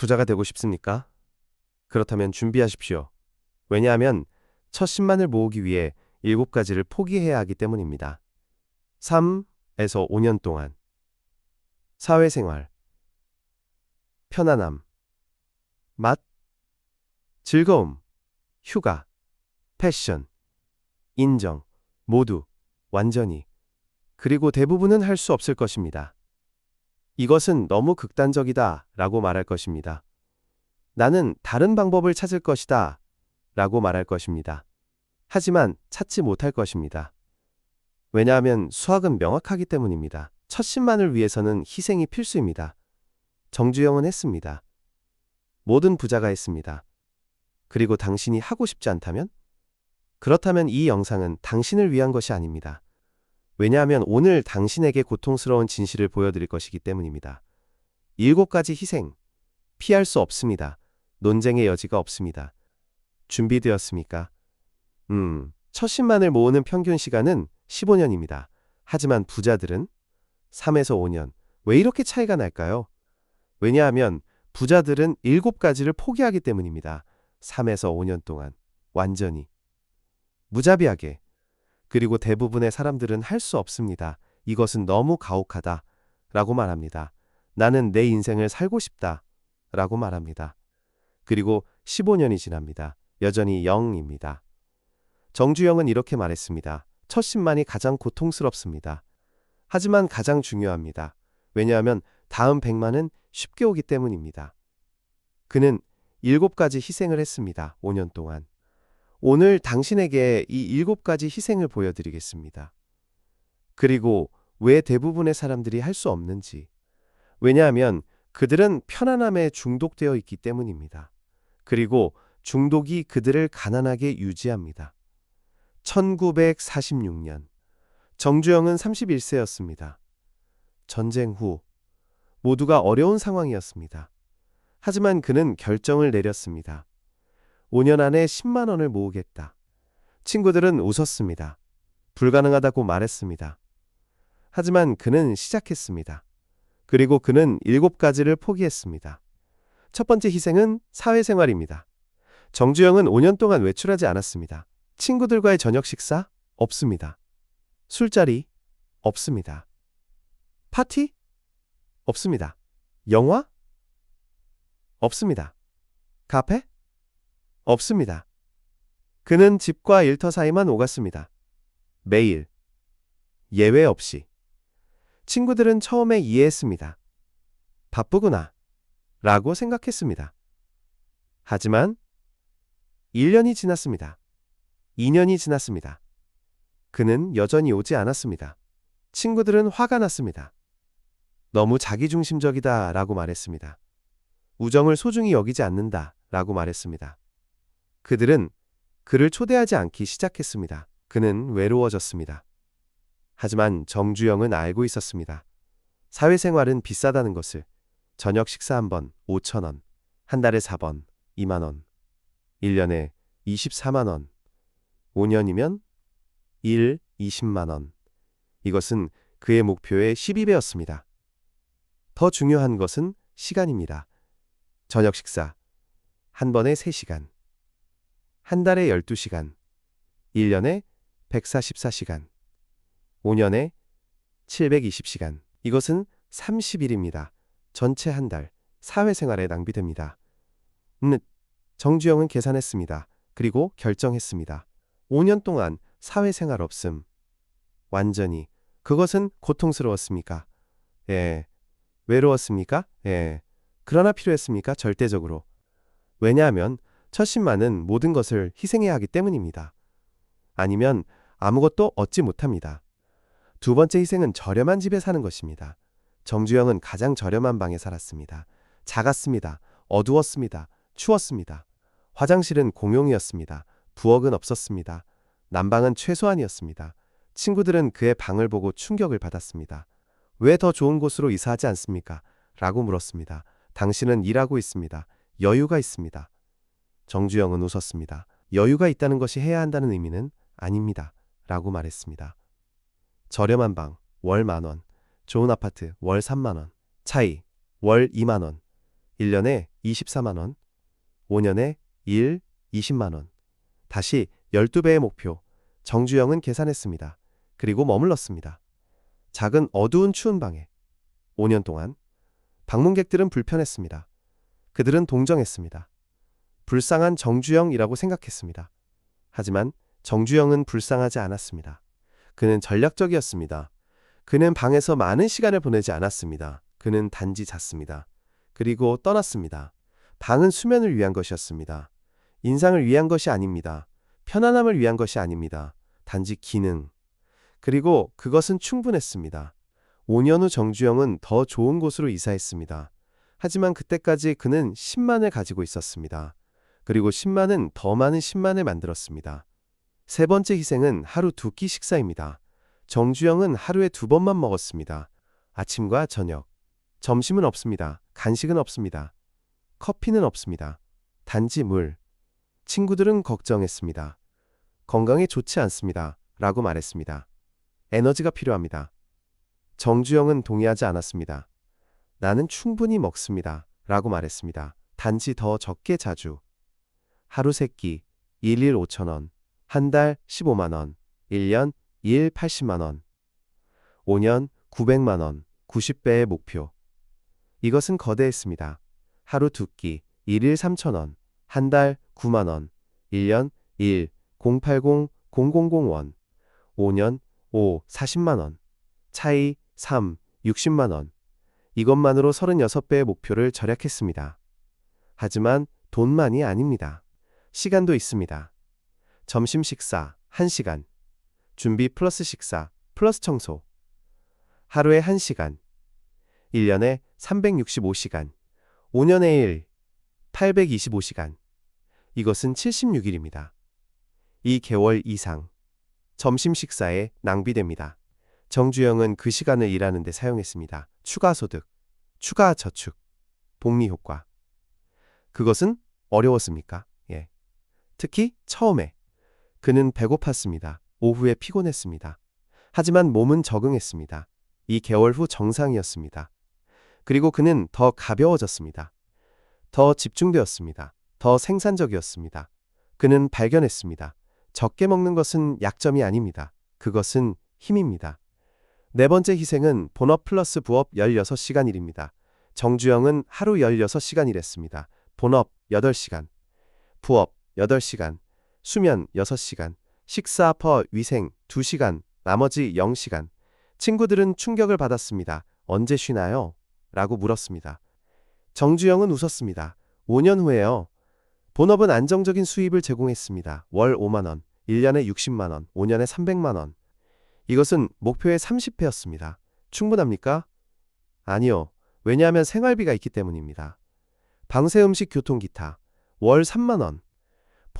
부자가 되고 싶습니까? 그렇다면 준비하십시오. 왜냐하면 첫 10만을 모으기 위해 7가지를 포기해야 하기 때문입니다. 3에서 5년 동안. 사회생활. 편안함. 맛. 즐거움. 휴가. 패션. 인정. 모두 완전히. 그리고 대부분은 할 수 없을 것입니다. 이것은 너무 극단적이다 라고 말할 것입니다. 나는 다른 방법을 찾을 것이다 라고 말할 것입니다. 하지만 찾지 못할 것입니다. 왜냐하면 수학은 명확하기 때문입니다. 첫 10만을 위해서는 희생이 필수입니다. 정주영은 했습니다. 모든 부자가 했습니다. 그리고 당신이 하고 싶지 않다면? 그렇다면 이 영상은 당신을 위한 것이 아닙니다. 왜냐하면 오늘 당신에게 고통스러운 진실을 보여드릴 것이기 때문입니다. 일곱 가지 희생. 피할 수 없습니다. 논쟁의 여지가 없습니다. 준비되었습니까? 음, 첫 10만을 모으는 평균 시간은 15년입니다. 하지만 부자들은 3에서 5년. 왜 이렇게 차이가 날까요? 왜냐하면 부자들은 7가지를 포기하기 때문입니다. 3에서 5년 동안. 완전히. 무자비하게. 그리고 대부분의 사람들은 할 수 없습니다. 이것은 너무 가혹하다. 라고 말합니다. 나는 내 인생을 살고 싶다. 라고 말합니다. 그리고 15년이 지납니다. 여전히 0입니다. 정주영은 이렇게 말했습니다. 첫 10만이 가장 고통스럽습니다. 하지만 가장 중요합니다. 왜냐하면 다음 100만은 쉽게 오기 때문입니다. 그는 7가지 희생을 했습니다. 5년 동안. 오늘 당신에게 이 7가지 희생을 보여드리겠습니다. 그리고 왜 대부분의 사람들이 할 수 없는지. 왜냐하면 그들은 편안함에 중독되어 있기 때문입니다. 그리고 중독이 그들을 가난하게 유지합니다. 1946년 정주영은 31세였습니다. 전쟁 후 모두가 어려운 상황이었습니다. 하지만 그는 결정을 내렸습니다. 5년 안에 10만 원을 모으겠다. 친구들은 웃었습니다. 불가능하다고 말했습니다. 하지만 그는 시작했습니다. 그리고 그는 7가지를 포기했습니다. 첫 번째 희생은 사회생활입니다. 정주영은 5년 동안 외출하지 않았습니다. 친구들과의 저녁 식사? 없습니다. 술자리? 없습니다. 파티? 없습니다. 영화? 없습니다. 카페? 없습니다. 그는 집과 일터 사이만 오갔습니다. 매일. 예외 없이. 친구들은 처음에 이해했습니다. 바쁘구나. 라고 생각했습니다. 하지만 1년이 지났습니다. 2년이 지났습니다. 그는 여전히 오지 않았습니다. 친구들은 화가 났습니다. 너무 자기중심적이다 라고 말했습니다. 우정을 소중히 여기지 않는다 라고 말했습니다. 그들은 그를 초대하지 않기 시작했습니다. 그는 외로워졌습니다. 하지만 정주영은 알고 있었습니다. 사회생활은 비싸다는 것을 저녁 식사 한 번 5천 원, 한 달에 4번 2만 원, 1년에 24만 원, 5년이면 1, 20만 원. 이것은 그의 목표의 12배였습니다. 더 중요한 것은 시간입니다. 저녁 식사. 한 번에 3시간. 한 달에 12시간. 1년에 144시간. 5년에 720시간. 이것은 30일입니다. 전체 한 달. 사회생활에 낭비됩니다. 음, 정주영은 계산했습니다. 그리고 결정했습니다. 5년 동안 사회생활 없음. 완전히. 그것은 고통스러웠습니까? 예. 외로웠습니까? 예. 그러나 필요했습니까? 절대적으로. 왜냐하면 첫 10만은 모든 것을 희생해야 하기 때문입니다. 아니면 아무것도 얻지 못합니다. 두 번째 희생은 저렴한 집에 사는 것입니다. 정주영은 가장 저렴한 방에 살았습니다. 작았습니다. 어두웠습니다. 추웠습니다. 화장실은 공용이었습니다. 부엌은 없었습니다. 난방은 최소한이었습니다. 친구들은 그의 방을 보고 충격을 받았습니다. 왜 더 좋은 곳으로 이사하지 않습니까? 라고 물었습니다. 당신은 일하고 있습니다. 여유가 있습니다. 정주영은 웃었습니다. 여유가 있다는 것이 해야 한다는 의미는 아닙니다. 라고 말했습니다. 저렴한 방, 월 만원. 좋은 아파트, 월 3만원. 차이, 월 2만원. 1년에 24만 원. 5년에 1, 20만 원. 다시 12배의 목표. 정주영은 계산했습니다. 그리고 머물렀습니다. 작은 어두운 추운 방에. 5년 동안 방문객들은 불편했습니다. 그들은 동정했습니다. 불쌍한 정주영이라고 생각했습니다. 하지만 정주영은 불쌍하지 않았습니다. 그는 전략적이었습니다. 그는 방에서 많은 시간을 보내지 않았습니다. 그는 단지 잤습니다. 그리고 떠났습니다. 방은 수면을 위한 것이었습니다. 인상을 위한 것이 아닙니다. 편안함을 위한 것이 아닙니다. 단지 기능. 그리고 그것은 충분했습니다. 5년 후 정주영은 더 좋은 곳으로 이사했습니다. 하지만 그때까지 그는 10만을 가지고 있었습니다. 그리고 10만은 더 많은 10만을 만들었습니다. 세 번째 희생은 하루 두 끼 식사입니다. 정주영은 하루에 두 번만 먹었습니다. 아침과 저녁. 점심은 없습니다. 간식은 없습니다. 커피는 없습니다. 단지 물. 친구들은 걱정했습니다. 건강에 좋지 않습니다. 라고 말했습니다. 에너지가 필요합니다. 정주영은 동의하지 않았습니다. 나는 충분히 먹습니다. 라고 말했습니다. 단지 더 적게 자주. 하루 세끼 1일 5천원, 한 달 15만원, 1년 2일 80만원, 5년 900만원, 90배의 목표. 이것은 거대했습니다. 하루 두 끼 1일 3천원, 한 달 9만원, 1년 1 080 000원, 5년 5 40만원, 차이 3 60만원. 이것만으로 36배의 목표를 절약했습니다. 하지만 돈만이 아닙니다. 시간도 있습니다. 점심 식사 1시간, 준비 플러스 식사 플러스 청소. 하루에 1시간, 1년에 365시간, 5년에 1, 825시간. 이것은 76일입니다. 이 개월 이상 점심 식사에 낭비됩니다. 정주영은 그 시간을 일하는 데 사용했습니다. 추가 소득, 추가 저축, 복리 효과. 그것은 어려웠습니까? 예. 특히 처음에 그는 배고팠습니다. 오후에 피곤했습니다. 하지만 몸은 적응했습니다. 이 개월 후 정상이었습니다. 그리고 그는 더 가벼워졌습니다. 더 집중되었습니다. 더 생산적이었습니다. 그는 발견했습니다. 적게 먹는 것은 약점이 아닙니다. 그것은 힘입니다. 네 번째 희생은 본업 플러스 부업 16시간 일입니다. 정주영은 하루 16시간 일했습니다. 본업 8시간, 부업 8시간, 수면 6시간, 식사 퍼 위생 2시간, 나머지 0시간. 친구들은 충격을 받았습니다. 언제 쉬나요? 라고 물었습니다. 정주영은 웃었습니다. 5년 후에요. 본업은 안정적인 수입을 제공했습니다. 월 5만원, 1년에 60만원, 5년에 300만원. 이것은 목표의 30배였습니다. 충분합니까? 아니요. 왜냐하면 생활비가 있기 때문입니다. 방세 음식 교통 기타 월 3만원.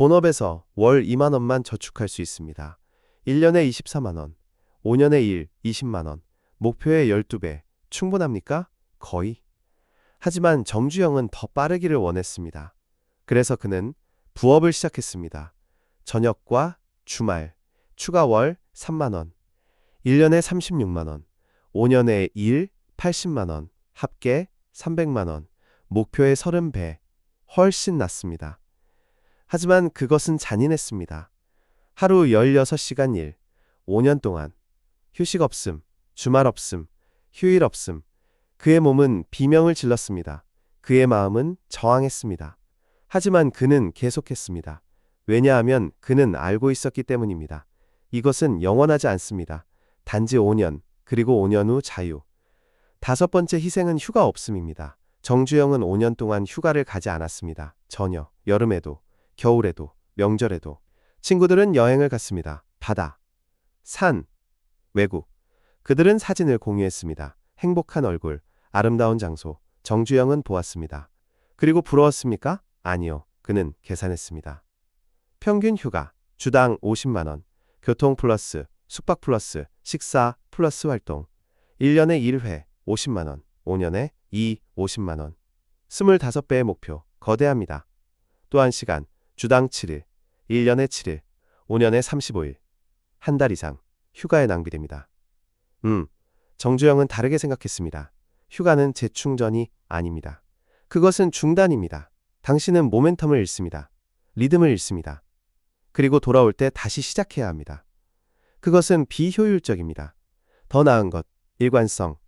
본업에서 월 2만 원만 저축할 수 있습니다. 1년에 24만 원, 5년에 1, 20만 원. 목표의 12배. 충분합니까? 거의. 하지만 정주영은 더 빠르기를 원했습니다. 그래서 그는 부업을 시작했습니다. 저녁과 주말, 추가 월 3만 원, 1년에 36만 원, 5년에 1, 80만 원, 합계 300만 원, 목표의 30배, 훨씬 낫습니다. 하지만 그것은 잔인했습니다. 하루 16시간 일, 5년 동안, 휴식 없음, 주말 없음, 휴일 없음, 그의 몸은 비명을 질렀습니다. 그의 마음은 저항했습니다. 하지만 그는 계속했습니다. 왜냐하면 그는 알고 있었기 때문입니다. 이것은 영원하지 않습니다. 단지 5년, 그리고 5년 후 자유. 다섯 번째 희생은 휴가 없음입니다. 정주영은 5년 동안 휴가를 가지 않았습니다. 전혀. 여름에도, 겨울에도, 명절에도. 친구들은 여행을 갔습니다. 바다, 산, 외국. 그들은 사진을 공유했습니다. 행복한 얼굴, 아름다운 장소. 정주영은 보았습니다. 그리고 부러웠습니까? 아니요. 그는 계산했습니다. 평균 휴가, 주당 50만원, 교통 플러스, 숙박 플러스, 식사 플러스 활동. 1년에 1회 50만원, 5년에 2, 50만원. 25배의 목표, 거대합니다. 또한 시간, 주당 7일, 1년에 7일, 5년에 35일. 한 달 이상, 휴가에 낭비됩니다. 음, 정주영은 다르게 생각했습니다. 휴가는 재충전이 아닙니다. 그것은 중단입니다. 당신은 모멘텀을 잃습니다. 리듬을 잃습니다. 그리고 돌아올 때 다시 시작해야 합니다. 그것은 비효율적입니다. 더 나은 것, 일관성,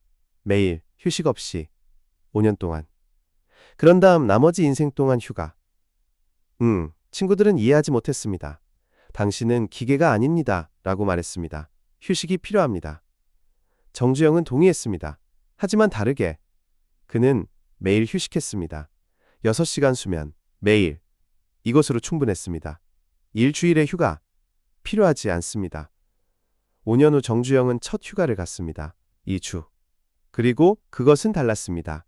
매일 휴식 없이 5년 동안. 그런 다음 나머지 인생 동안 휴가. 음, 친구들은 이해하지 못했습니다. 당신은 기계가 아닙니다. 라고 말했습니다. 휴식이 필요합니다. 정주영은 동의했습니다. 하지만 다르게. 그는 매일 휴식했습니다. 6시간 수면, 매일. 이것으로 충분했습니다. 일주일의 휴가. 필요하지 않습니다. 5년 후 정주영은 첫 휴가를 갔습니다. 2주. 그리고 그것은 달랐습니다.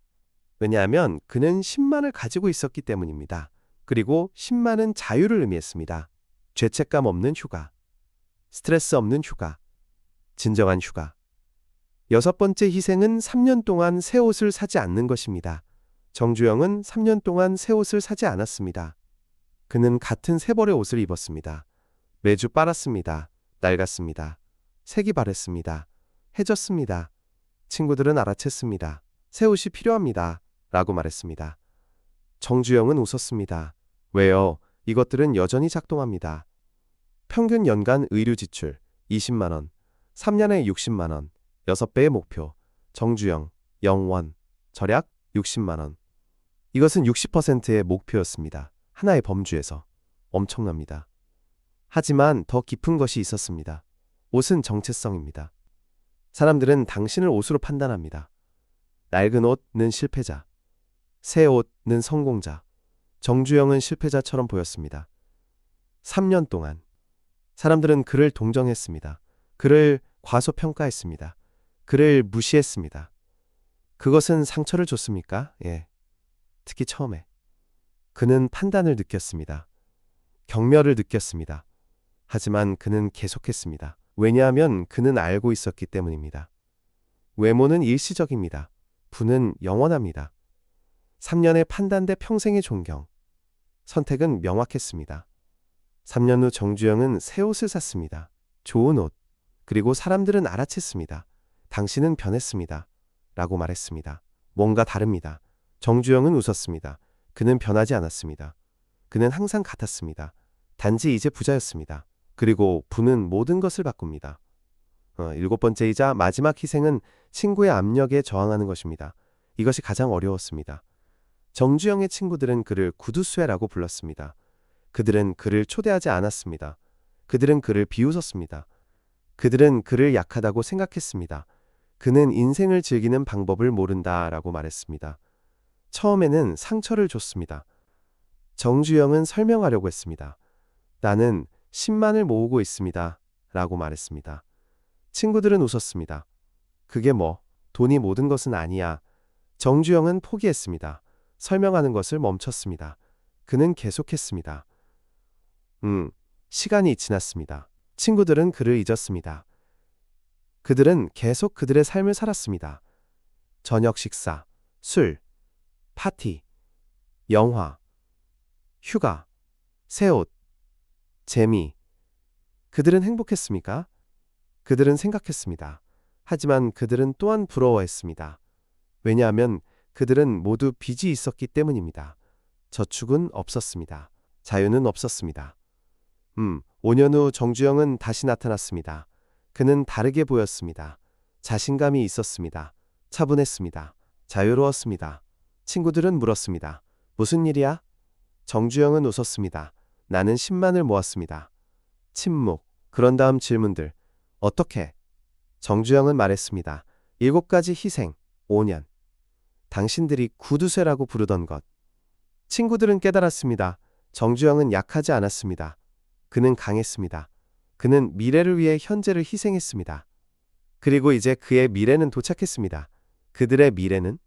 왜냐하면 그는 10만을 가지고 있었기 때문입니다. 그리고 10만은 자유를 의미했습니다. 죄책감 없는 휴가. 스트레스 없는 휴가. 진정한 휴가. 여섯 번째 희생은 3년 동안 새 옷을 사지 않는 것입니다. 정주영은 3년 동안 새 옷을 사지 않았습니다. 그는 같은 세 벌의 옷을 입었습니다. 매주 빨았습니다. 낡았습니다. 색이 바랬습니다. 해졌습니다. 친구들은 알아챘습니다. 새 옷이 필요합니다. 라고 말했습니다. 정주영은 웃었습니다. 왜요? 이것들은 여전히 작동합니다. 평균 연간 의류 지출 20만 원, 3년에 60만 원, 6배의 목표, 정주영, 영원, 절약 60만 원. 이것은 60%의 목표였습니다. 하나의 범주에서. 엄청납니다. 하지만 더 깊은 것이 있었습니다. 옷은 정체성입니다. 사람들은 당신을 옷으로 판단합니다. 낡은 옷은 실패자, 새 옷은 성공자, 정주영은 실패자처럼 보였습니다. 3년 동안 사람들은 그를 동정했습니다. 그를 과소평가했습니다. 그를 무시했습니다. 그것은 상처를 줬습니까? 예. 특히 처음에. 그는 판단을 느꼈습니다. 경멸을 느꼈습니다. 하지만 그는 계속했습니다. 왜냐하면 그는 알고 있었기 때문입니다. 외모는 일시적입니다. 부는 영원합니다. 3년의 판단 대 평생의 존경. 선택은 명확했습니다. 3년 후 정주영은 새 옷을 샀습니다. 좋은 옷. 그리고 사람들은 알아챘습니다. 당신은 변했습니다. 라고 말했습니다. 뭔가 다릅니다. 정주영은 웃었습니다. 그는 변하지 않았습니다. 그는 항상 같았습니다. 단지 이제 부자였습니다. 그리고 부는 모든 것을 바꿉니다. 어, 일곱 번째이자 마지막 희생은 친구의 압력에 저항하는 것입니다. 이것이 가장 어려웠습니다. 정주영의 친구들은 그를 구두쇠라고 불렀습니다. 그들은 그를 초대하지 않았습니다. 그들은 그를 비웃었습니다. 그들은 그를 약하다고 생각했습니다. 그는 인생을 즐기는 방법을 모른다 라고 말했습니다. 처음에는 상처를 줬습니다. 정주영은 설명하려고 했습니다. 나는 10만을 모으고 있습니다. 라고 말했습니다. 친구들은 웃었습니다. 그게 뭐, 돈이 모든 것은 아니야. 정주영은 포기했습니다. 설명하는 것을 멈췄습니다. 그는 계속했습니다. 음, 시간이 지났습니다. 친구들은 그를 잊었습니다. 그들은 계속 그들의 삶을 살았습니다. 저녁 식사, 술, 파티, 영화, 휴가, 새 옷, 재미. 그들은 행복했습니까? 그들은 생각했습니다. 하지만 그들은 또한 부러워했습니다. 왜냐하면 그들은 모두 빚이 있었기 때문입니다. 저축은 없었습니다. 자유는 없었습니다. 음, 5년 후 정주영은 다시 나타났습니다. 그는 다르게 보였습니다. 자신감이 있었습니다. 차분했습니다. 자유로웠습니다. 친구들은 물었습니다. 무슨 일이야? 정주영은 웃었습니다. 나는 10만을 모았습니다. 침묵. 그런 다음 질문들. 어떻게? 정주영은 말했습니다. 일곱 가지 희생. 5년. 당신들이 구두쇠라고 부르던 것. 친구들은 깨달았습니다. 정주영은 약하지 않았습니다. 그는 강했습니다. 그는 미래를 위해 현재를 희생했습니다. 그리고 이제 그의 미래는 도착했습니다. 그들의 미래는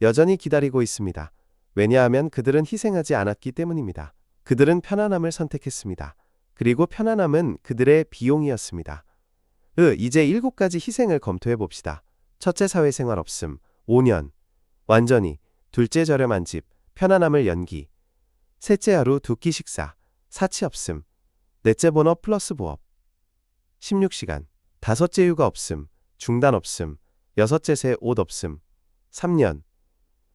여전히 기다리고 있습니다. 왜냐하면 그들은 희생하지 않았기 때문입니다. 그들은 편안함을 선택했습니다. 그리고 편안함은 그들의 비용이었습니다. 으, 이제 일곱 가지 희생을 검토해 봅시다. 첫째 사회생활 없음, 5년. 완전히. 둘째 저렴한 집, 편안함을 연기. 셋째 하루 두 끼 식사, 사치 없음. 넷째 본업 플러스 부업. 16시간. 다섯째 휴가 없음, 중단 없음. 여섯째 새 옷 없음. 3년.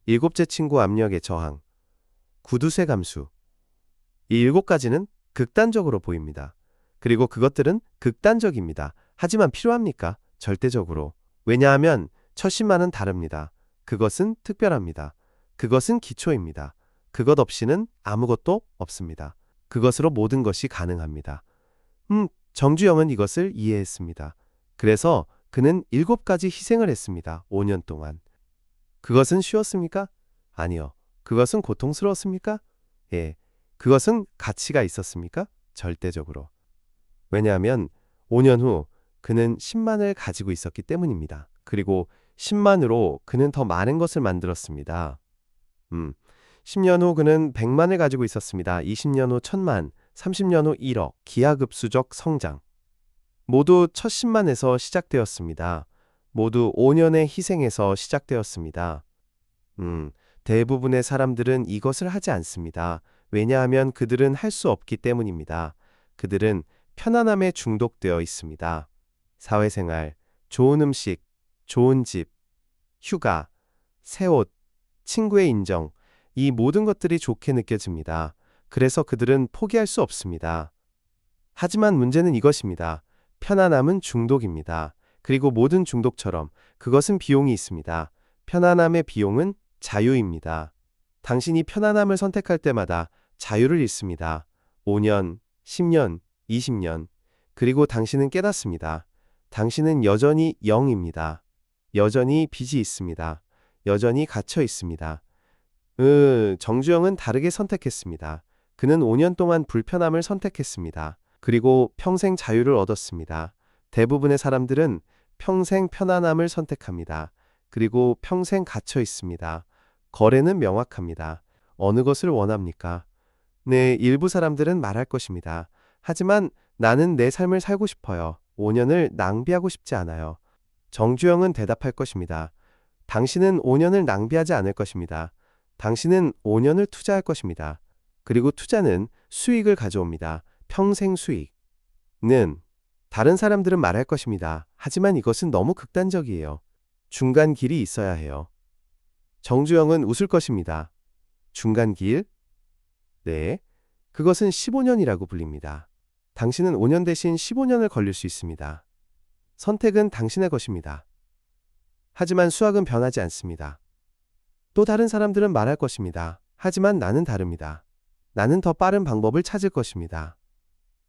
일곱째 친구 압력의 저항, 구두쇠 감수. 이 일곱 가지는 극단적으로 보입니다. 그리고 그것들은 극단적입니다. 하지만 필요합니까? 절대적으로. 왜냐하면 첫 10만은 다릅니다. 그것은 특별합니다. 그것은 기초입니다. 그것 없이는 아무것도 없습니다. 그것으로 모든 것이 가능합니다. 음, 정주영은 이것을 이해했습니다. 그래서 그는 일곱 가지 희생을 했습니다. 5년 동안. 그것은 쉬웠습니까? 아니요. 그것은 고통스러웠습니까? 예. 그것은 가치가 있었습니까? 절대적으로. 왜냐하면 5년 후 그는 10만을 가지고 있었기 때문입니다. 그리고 10만으로 그는 더 많은 것을 만들었습니다. 음. 10년 후 그는 100만을 가지고 있었습니다. 20년 후 1000만, 30년 후 1억, 기하급수적 성장. 모두 첫 10만에서 시작되었습니다. 모두 5년의 희생에서 시작되었습니다. 음, 대부분의 사람들은 이것을 하지 않습니다. 왜냐하면 그들은 할 수 없기 때문입니다. 그들은 편안함에 중독되어 있습니다. 사회생활, 좋은 음식, 좋은 집, 휴가, 새 옷, 친구의 인정, 이 모든 것들이 좋게 느껴집니다. 그래서 그들은 포기할 수 없습니다. 하지만 문제는 이것입니다. 편안함은 중독입니다. 그리고 모든 중독처럼 그것은 비용이 있습니다. 편안함의 비용은 자유입니다. 당신이 편안함을 선택할 때마다 자유를 잃습니다. 5년, 10년, 20년. 그리고 당신은 깨닫습니다. 당신은 여전히 0입니다. 여전히 빚이 있습니다. 여전히 갇혀 있습니다. 으, 정주영은 다르게 선택했습니다. 그는 5년 동안 불편함을 선택했습니다. 그리고 평생 자유를 얻었습니다. 대부분의 사람들은 평생 편안함을 선택합니다. 그리고 평생 갇혀 있습니다. 거래는 명확합니다. 어느 것을 원합니까? 네, 일부 사람들은 말할 것입니다. 하지만 나는 내 삶을 살고 싶어요. 5년을 낭비하고 싶지 않아요. 정주영은 대답할 것입니다. 당신은 5년을 낭비하지 않을 것입니다. 당신은 5년을 투자할 것입니다. 그리고 투자는 수익을 가져옵니다. 평생 수익.는 다른 사람들은 말할 것입니다. 하지만 이것은 너무 극단적이에요. 중간 길이 있어야 해요. 정주영은 웃을 것입니다. 중간 길? 네. 그것은 15년이라고 불립니다. 당신은 5년 대신 15년을 걸릴 수 있습니다. 선택은 당신의 것입니다. 하지만 수학은 변하지 않습니다. 또 다른 사람들은 말할 것입니다. 하지만 나는 다릅니다. 나는 더 빠른 방법을 찾을 것입니다.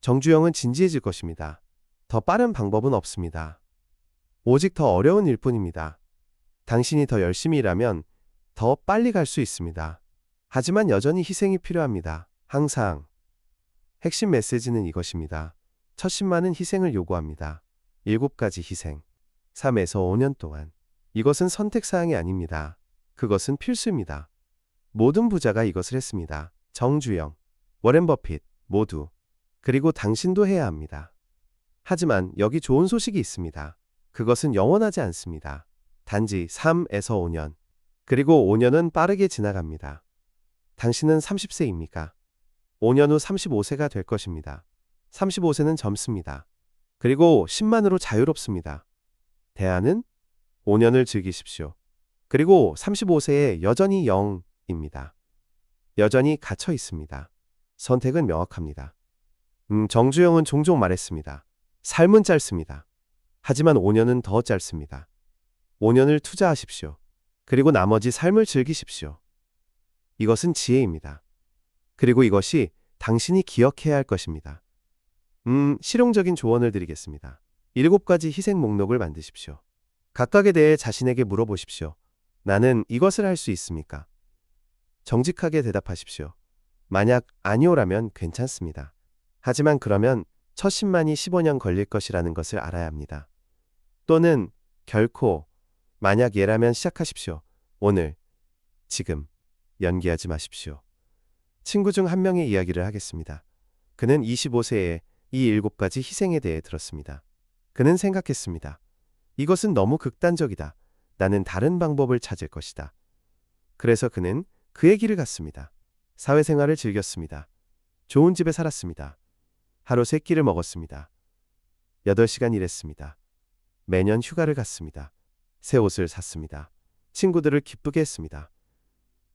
정주영은 진지해질 것입니다. 더 빠른 방법은 없습니다. 오직 더 어려운 일 뿐입니다. 당신이 더 열심히 일하면 더 빨리 갈 수 있습니다. 하지만 여전히 희생이 필요합니다. 항상. 핵심 메시지는 이것입니다. 첫 10만은 희생을 요구합니다. 7가지 희생. 3에서 5년 동안. 이것은 선택사항이 아닙니다. 그것은 필수입니다. 모든 부자가 이것을 했습니다. 정주영, 워렌 버핏 모두. 그리고 당신도 해야 합니다. 하지만 여기 좋은 소식이 있습니다. 그것은 영원하지 않습니다. 단지 3에서 5년. 그리고 5년은 빠르게 지나갑니다. 당신은 30세입니까? 5년 후 35세가 될 것입니다. 35세는 젊습니다. 그리고 10만으로 자유롭습니다. 대안은 5년을 즐기십시오. 그리고 35세에 여전히 0입니다. 여전히 갇혀 있습니다. 선택은 명확합니다. 음, 정주영은 종종 말했습니다. 삶은 짧습니다. 하지만 5년은 더 짧습니다. 5년을 투자하십시오. 그리고 나머지 삶을 즐기십시오. 이것은 지혜입니다. 그리고 이것이 당신이 기억해야 할 것입니다. 음, 실용적인 조언을 드리겠습니다. 일곱 가지 희생 목록을 만드십시오. 각각에 대해 자신에게 물어보십시오. 나는 이것을 할 수 있습니까? 정직하게 대답하십시오. 만약 아니오라면 괜찮습니다. 하지만 그러면 첫 10만이 15년 걸릴 것이라는 것을 알아야 합니다. 또는 결코 만약 예라면 시작하십시오. 오늘, 지금, 연기하지 마십시오. 친구 중 한 명의 이야기를 하겠습니다. 그는 25세에 이 일곱 가지 희생에 대해 들었습니다. 그는 생각했습니다. 이것은 너무 극단적이다. 나는 다른 방법을 찾을 것이다. 그래서 그는 그의 길을 갔습니다. 사회생활을 즐겼습니다. 좋은 집에 살았습니다. 하루 세 끼를 먹었습니다. 8시간 일했습니다. 매년 휴가를 갔습니다. 새 옷을 샀습니다. 친구들을 기쁘게 했습니다.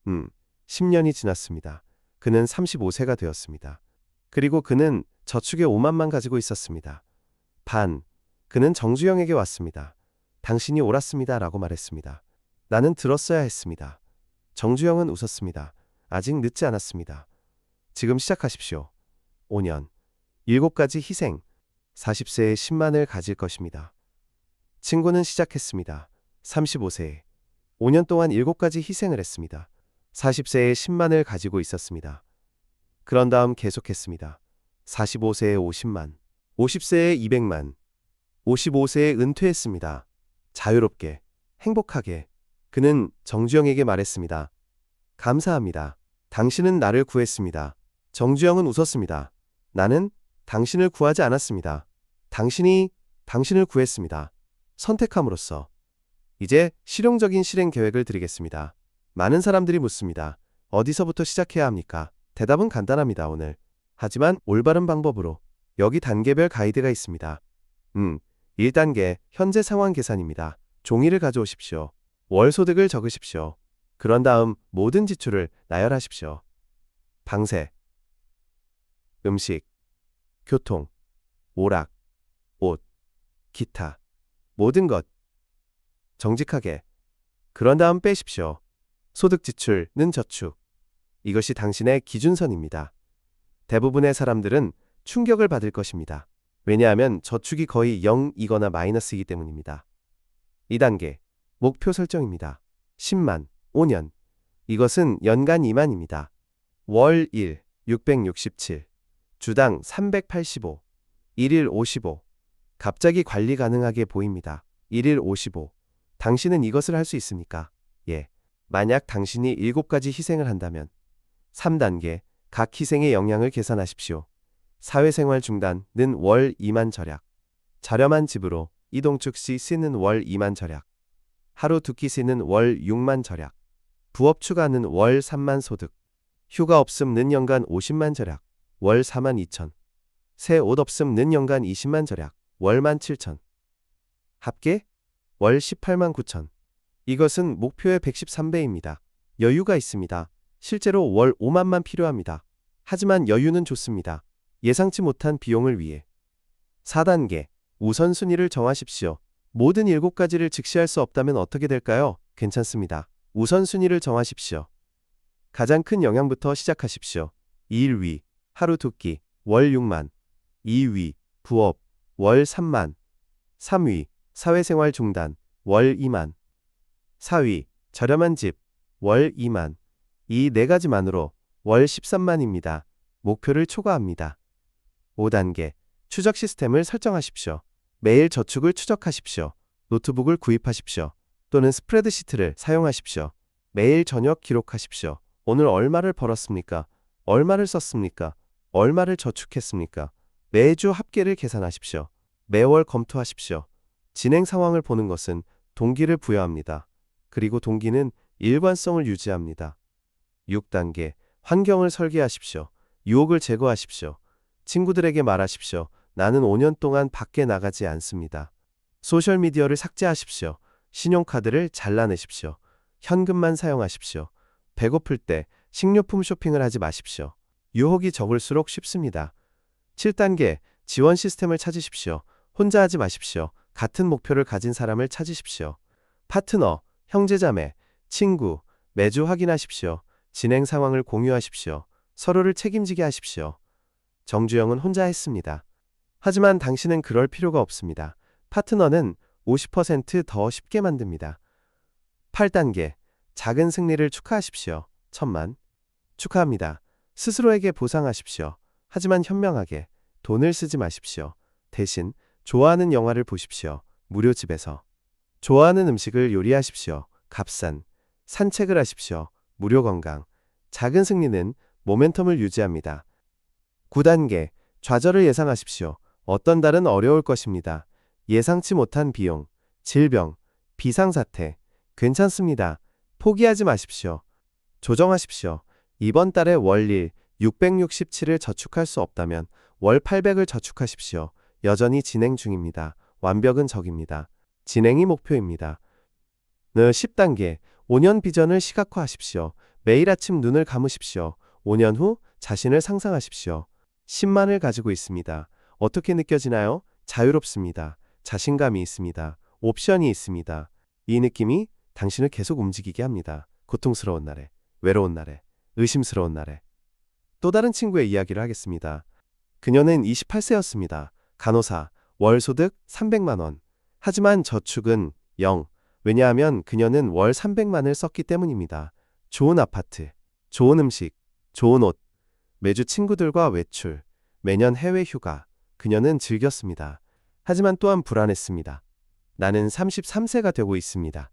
음, 10년이 지났습니다. 그는 35세가 되었습니다. 그리고 그는 저축의 5만만 가지고 있었습니다. 반, 그는 정주영에게 왔습니다. 당신이 옳았습니다. 라고 말했습니다. 나는 들었어야 했습니다. 정주영은 웃었습니다. 아직 늦지 않았습니다. 지금 시작하십시오. 5년. 7가지 희생. 40세에 10만을 가질 것입니다. 친구는 시작했습니다. 35세에. 5년 동안 7가지 희생을 했습니다. 40세에 10만을 가지고 있었습니다. 그런 다음 계속했습니다. 45세에 50만, 50세에 200만, 55세에 은퇴했습니다. 자유롭게, 행복하게. 그는 정주영에게 말했습니다. 감사합니다. 당신은 나를 구했습니다. 정주영은 웃었습니다. 나는 당신을 구하지 않았습니다. 당신이 당신을 구했습니다. 선택함으로써. 이제 실용적인 실행 계획을 드리겠습니다. 많은 사람들이 묻습니다. 어디서부터 시작해야 합니까? 대답은 간단합니다, 오늘. 하지만 올바른 방법으로. 여기 단계별 가이드가 있습니다. 음, 1단계 현재 상황 계산입니다. 종이를 가져오십시오. 월 소득을 적으십시오. 그런 다음 모든 지출을 나열하십시오. 방세, 음식, 교통, 오락, 옷, 기타, 모든 것. 정직하게. 그런 다음 빼십시오. 소득 지출은 저축. 이것이 당신의 기준선입니다. 대부분의 사람들은 충격을 받을 것입니다. 왜냐하면 저축이 거의 0이거나 마이너스이기 때문입니다. 2단계. 목표 설정입니다. 10만, 5년. 이것은 연간 2만입니다. 월 1, 667. 주당 385. 1일 55. 갑자기 관리 가능하게 보입니다. 1일 55. 당신은 이것을 할 수 있습니까? 예. 만약 당신이 7가지 희생을 한다면 3단계 각 희생의 영향을 계산하십시오. 사회생활 중단은 월 2만 절약. 저렴한 집으로 이동 즉시 쓰는 월 2만 절약. 하루 두끼 쓰는 월 6만 절약. 부업 추가는 월 3만 소득. 휴가 없음는 연간 50만 절약. 월 4만 2천. 새 옷 없음는 연간 20만 절약. 월 1만 7천. 합계 월 18만 9천. 이것은 목표의 113배입니다. 여유가 있습니다. 실제로 월 5만만 필요합니다. 하지만 여유는 좋습니다. 예상치 못한 비용을 위해. 4단계. 우선순위를 정하십시오. 모든 7가지를 즉시 할 수 없다면 어떻게 될까요? 괜찮습니다. 우선순위를 정하십시오. 가장 큰 영향부터 시작하십시오. 1위, 하루 두 끼, 월 6만. 2위, 부업, 월 3만. 3위, 사회생활 중단, 월 2만. 4위, 저렴한 집, 월 2만. 이 네 가지만으로 월 13만입니다. 목표를 초과합니다. 5단계, 추적 시스템을 설정하십시오. 매일 저축을 추적하십시오. 노트북을 구입하십시오. 또는 스프레드시트를 사용하십시오. 매일 저녁 기록하십시오. 오늘 얼마를 벌었습니까? 얼마를 썼습니까? 얼마를 저축했습니까? 매주 합계를 계산하십시오. 매월 검토하십시오. 진행 상황을 보는 것은 동기를 부여합니다. 그리고 동기는 일관성을 유지합니다. 6단계 환경을 설계하십시오. 유혹을 제거하십시오. 친구들에게 말하십시오. 나는 5년 동안 밖에 나가지 않습니다. 소셜미디어를 삭제하십시오. 신용카드를 잘라내십시오. 현금만 사용하십시오. 배고플 때 식료품 쇼핑을 하지 마십시오. 유혹이 적을수록 쉽습니다. 7단계 지원 시스템을 찾으십시오. 혼자 하지 마십시오. 같은 목표를 가진 사람을 찾으십시오. 파트너, 형제자매, 친구, 매주 확인하십시오. 진행 상황을 공유하십시오. 서로를 책임지게 하십시오. 정주영은 혼자 했습니다. 하지만 당신은 그럴 필요가 없습니다. 파트너는 50%더 쉽게 만듭니다. 8단계 작은 승리를 축하하십시오. 천만. 축하합니다. 스스로에게 보상하십시오. 하지만 현명하게 돈을 쓰지 마십시오. 대신 좋아하는 영화를 보십시오. 무료 집에서. 좋아하는 음식을 요리하십시오. 값싼. 산책을 하십시오. 무료 건강. 작은 승리는 모멘텀을 유지합니다. 9단계 좌절을 예상하십시오. 어떤 달은 어려울 것입니다. 예상치 못한 비용, 질병, 비상사태. 괜찮습니다. 포기하지 마십시오. 조정하십시오. 이번 달에 월 1, 667을 저축할 수 없다면 월 800을 저축하십시오. 여전히 진행 중입니다. 완벽은 적입니다. 진행이 목표입니다. 네, 10단계 5년 비전을 시각화하십시오. 매일 아침 눈을 감으십시오. 5년 후 자신을 상상하십시오. 10만을 가지고 있습니다. 어떻게 느껴지나요? 자유롭습니다. 자신감이 있습니다. 옵션이 있습니다. 이 느낌이 당신을 계속 움직이게 합니다. 고통스러운 날에, 외로운 날에, 의심스러운 날에. 또 다른 친구의 이야기를 하겠습니다. 그녀는 28세였습니다. 간호사, 월 소득 300만 원. 하지만 저축은 0. 왜냐하면 그녀는 월 300만을 썼기 때문입니다. 좋은 아파트, 좋은 음식, 좋은 옷, 매주 친구들과 외출, 매년 해외 휴가. 그녀는 즐겼습니다. 하지만 또한 불안했습니다. 나는 33세가 되고 있습니다.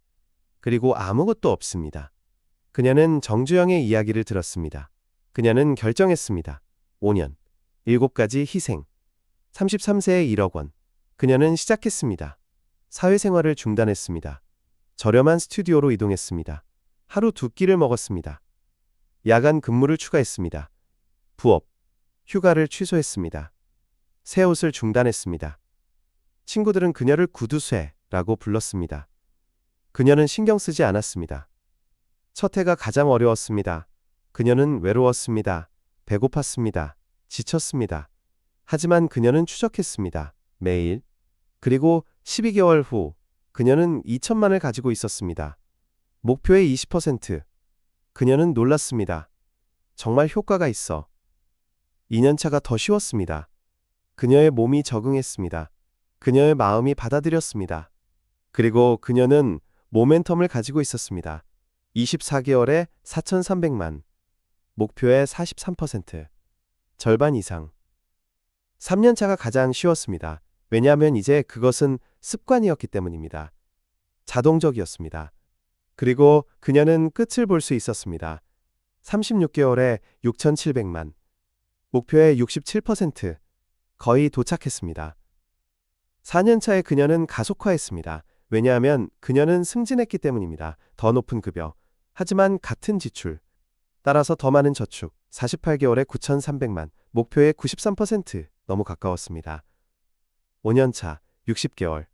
그리고 아무것도 없습니다. 그녀는 정주영의 이야기를 들었습니다. 그녀는 결정했습니다. 5년, 7가지 희생, 33세에 1억 원. 그녀는 시작했습니다. 사회생활을 중단했습니다. 저렴한 스튜디오로 이동했습니다. 하루 두 끼를 먹었습니다. 야간 근무를 추가했습니다. 부업, 휴가를 취소했습니다. 새 옷을 중단했습니다. 친구들은 그녀를 구두쇠라고 불렀습니다. 그녀는 신경 쓰지 않았습니다. 첫 해가 가장 어려웠습니다. 그녀는 외로웠습니다. 배고팠습니다. 지쳤습니다. 하지만 그녀는 추적했습니다. 매일. 그리고 12개월 후 그녀는 2천만을 가지고 있었습니다. 목표의 20%. 그녀는 놀랐습니다. 정말 효과가 있어. 2년차가 더 쉬웠습니다. 그녀의 몸이 적응했습니다. 그녀의 마음이 받아들였습니다. 그리고 그녀는 모멘텀을 가지고 있었습니다. 24개월에 4,300만. 목표의 43%. 절반 이상. 3년차가 가장 쉬웠습니다. 왜냐하면 이제 그것은 습관이었기 때문입니다. 자동적이었습니다. 그리고 그녀는 끝을 볼 수 있었습니다. 36개월에 6,700만. 목표의 67%. 거의 도착했습니다. 4년차에 그녀는 가속화했습니다. 왜냐하면 그녀는 승진했기 때문입니다. 더 높은 급여. 하지만 같은 지출. 따라서 더 많은 저축. 48개월에 9,300만. 목표의 93% 너무 가까웠습니다. 5년차 60개월.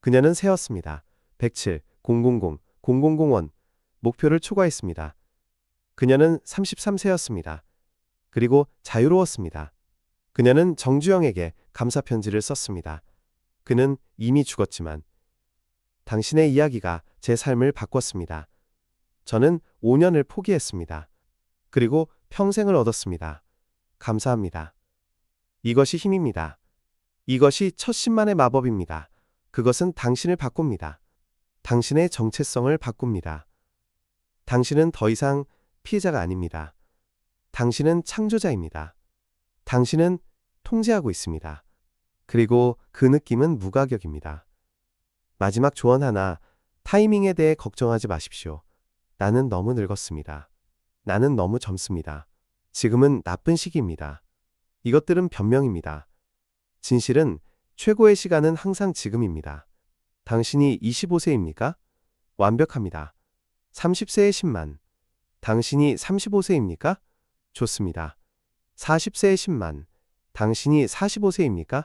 그녀는 세웠습니다. 107, 000, 0001. 목표를 초과했습니다. 그녀는 33세였습니다. 그리고 자유로웠습니다. 그녀는 정주영에게 감사 편지를 썼습니다. 그는 이미 죽었지만 당신의 이야기가 제 삶을 바꿨습니다. 저는 5년을 포기했습니다. 그리고 평생을 얻었습니다. 감사합니다. 이것이 힘입니다. 이것이 첫 10만의 마법입니다. 그것은 당신을 바꿉니다. 당신의 정체성을 바꿉니다. 당신은 더 이상 피해자가 아닙니다. 당신은 창조자입니다. 당신은 통제하고 있습니다. 그리고 그 느낌은 무가격입니다. 마지막 조언 하나, 타이밍에 대해 걱정하지 마십시오. 나는 너무 늙었습니다. 나는 너무 젊습니다. 지금은 나쁜 시기입니다. 이것들은 변명입니다. 진실은 최고의 시간은 항상 지금입니다. 당신이 25세입니까? 완벽합니다. 30세의 10만. 당신이 35세입니까? 좋습니다. 40세의 10만. 당신이 45세입니까?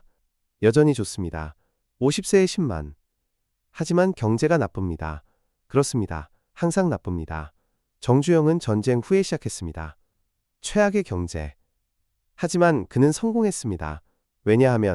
여전히 좋습니다. 50세의 10만. 하지만 경제가 나쁩니다. 그렇습니다. 항상 나쁩니다. 정주영은 전쟁 후에 시작했습니다. 최악의 경제. 하지만 그는 성공했습니다. 왜냐하면